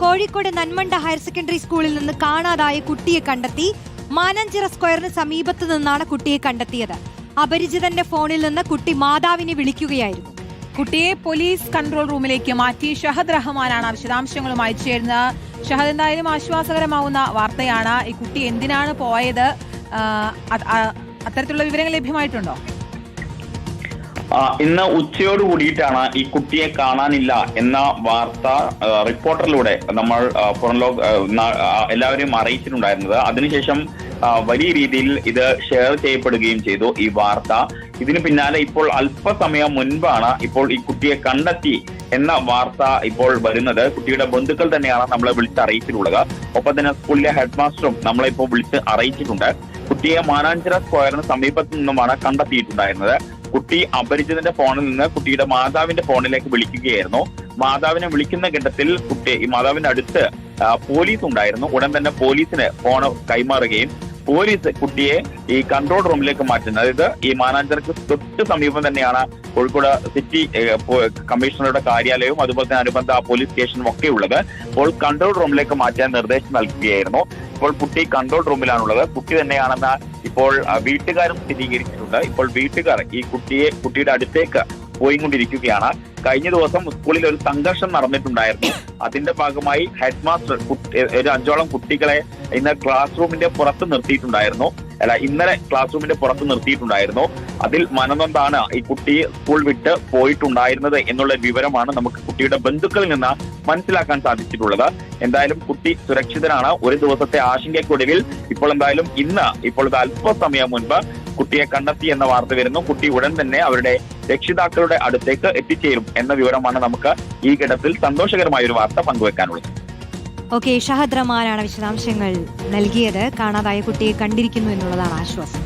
Kozhikode Nanmanda higher secondary സ്കൂളിൽ നിന്ന് കാണാതായ കുട്ടിയെ കണ്ടെത്തി മാനഞ്ചിറ സ്ക്വയറിന് സമീപത്ത് നിന്നാണ് കുട്ടിയെ കണ്ടെത്തിയത്. അപരിചിതന്റെ ഫോണിൽ നിന്ന് കുട്ടി മാതാവിനെ വിളിക്കുകയായിരുന്നു. കുട്ടിയെ പോലീസ് കൺട്രോൾ റൂമിലേക്ക് മാറ്റി ഷഹദ് റഹ്മാനാണ് വിശദാംശങ്ങളുമായി ചേരുന്നത്. ഷഹദ് എന്തായാലും ആശ്വാസകരമാവുന്ന വാർത്തയാണ്. ഈ കുട്ടി എന്തിനാണ് പോയത്? അത്തരത്തിലുള്ള വിവരങ്ങൾ ലഭ്യമായിട്ടുണ്ടോ? ഇന്ന് ഉച്ചയോട് കൂടിയിട്ടാണ് ഈ കുട്ടിയെ കാണാനില്ല എന്ന വാർത്ത റിപ്പോർട്ടറിലൂടെ നമ്മൾ ആ, പുറം ലോക ആ, ന- എല്ലാവരെയും അറിയിച്ചിട്ടുണ്ടായിരുന്നത്. അതിനുശേഷം വലിയ രീതിയിൽ ഇത് ഷെയർ ചെയ്യപ്പെടുകയും ചെയ്തു ഈ വാർത്ത. ഇതിന് പിന്നാലെ ഇപ്പോൾ അല്പസമയം മുൻപാണ് ഇപ്പോൾ ഈ കുട്ടിയെ കണ്ടെത്തി എന്ന വാർത്ത ഇപ്പോൾ വരുന്നത്. കുട്ടിയുടെ ബന്ധുക്കൾ തന്നെയാണ് നമ്മളെ വിളിച്ച് അറിയിച്ചിട്ടുള്ളത് ഒപ്പം തന്നെ സ്കൂളിലെ ഹെഡ് മാസ്റ്ററും നമ്മളെ ഇപ്പോൾ വിളിച്ച് അറിയിച്ചിട്ടുണ്ട്. കുട്ടിയെ മാനാഞ്ചിറ സ്ക്വയറിന് സമീപത്ത് നിന്നുമാണ് കണ്ടെത്തിയിട്ടുണ്ടായിരുന്നത്. കുട്ടി അപരിചിതന്റെ ഫോണിൽ നിന്ന് കുട്ടിയുടെ മാതാവിന്റെ ഫോണിലേക്ക് വിളിക്കുകയായിരുന്നു. മാതാവിനെ വിളിക്കുന്ന ഘട്ടത്തിൽ കുട്ടി ഈ മാതാവിന്റെ അടുത്ത് പോലീസ് ഉണ്ടായിരുന്നു ഉടൻ തന്നെ പോലീസിന് ഫോൺ കൈമാറുകയും പോലീസ് കുട്ടിയെ ഈ കൺട്രോൾ റൂമിലേക്ക് മാറ്റുന്നത്. അതായത് ഈ മാനാഞ്ചർക്ക് തൊട്ട് സമീപം തന്നെയാണ് കോഴിക്കോട് സിറ്റി കമ്മീഷണറുടെ കാര്യാലയവും അതുപോലെ തന്നെ അനുബന്ധ പോലീസ് സ്റ്റേഷനും ഒക്കെ ഉള്ളത്. അപ്പോൾ കൺട്രോൾ റൂമിലേക്ക് മാറ്റാൻ നിർദ്ദേശം നൽകുകയായിരുന്നു. ഇപ്പോൾ കുട്ടി കൺട്രോൾ റൂമിലാണുള്ളത് കുട്ടി തന്നെയാണെന്ന് ഇപ്പോൾ വീട്ടുകാരും സ്ഥിരീകരിച്ചിട്ടുണ്ട്. ഇപ്പോൾ വീട്ടുകാർ ഈ കുട്ടിയെ കുട്ടിയുടെ അടുത്തേക്ക് പോയിക്കൊണ്ടിരിക്കുകയാണ്. കഴിഞ്ഞ ദിവസം സ്കൂളിൽ ഒരു സംഘർഷം നടന്നിട്ടുണ്ടായിരുന്നു. അതിന്റെ ഭാഗമായി ഹെഡ് മാസ്റ്റർ ഒരു അഞ്ചോളം കുട്ടികളെ ഇന്ന് ക്ലാസ് റൂമിന്റെ പുറത്ത് നിർത്തിയിട്ടുണ്ടായിരുന്നു. അല്ല ഇന്നലെ ക്ലാസ് റൂമിന്റെ പുറത്ത് നിർത്തിയിട്ടുണ്ടായിരുന്നു. അതിൽ മനനൊന്താണ് ഈ കുട്ടി സ്കൂൾ വിട്ട് പോയിട്ടുണ്ടായിരുന്നത് എന്നുള്ള വിവരമാണ് നമുക്ക് കുട്ടിയുടെ ബന്ധുക്കളിൽ നിന്ന് മനസ്സിലാക്കാൻ സാധിച്ചിട്ടുള്ളത്. എന്തായാലും കുട്ടി സുരക്ഷിതനാണ്. ഒരു ദിവസത്തെ ആശങ്കയ്ക്കൊടുവിൽ ഇപ്പോൾ എന്തായാലും ഇന്ന് ഇപ്പോൾ അല്പസമയം മുൻപ് കുട്ടിയെ കണ്ടെത്തി എന്ന വാർത്ത വരുന്നു. കുട്ടി ഉടൻ തന്നെ അവരുടെ രക്ഷിതാക്കളുടെ അടുത്തേക്ക് എത്തിച്ചേരും എന്ന വിവരമാണ് നമുക്ക് ഈ ഘട്ടത്തിൽ സന്തോഷകരമായ ഒരു വാർത്ത പങ്കുവെക്കാനുള്ളത്. ഓക്കെ ഷഹദ് റഹ്മാനാണ് വിശദാംശങ്ങൾ നൽകിയത്. കാണാതായ കുട്ടിയെ കണ്ടിരിക്കുന്നു എന്നുള്ളതാണ് ആശ്വാസം.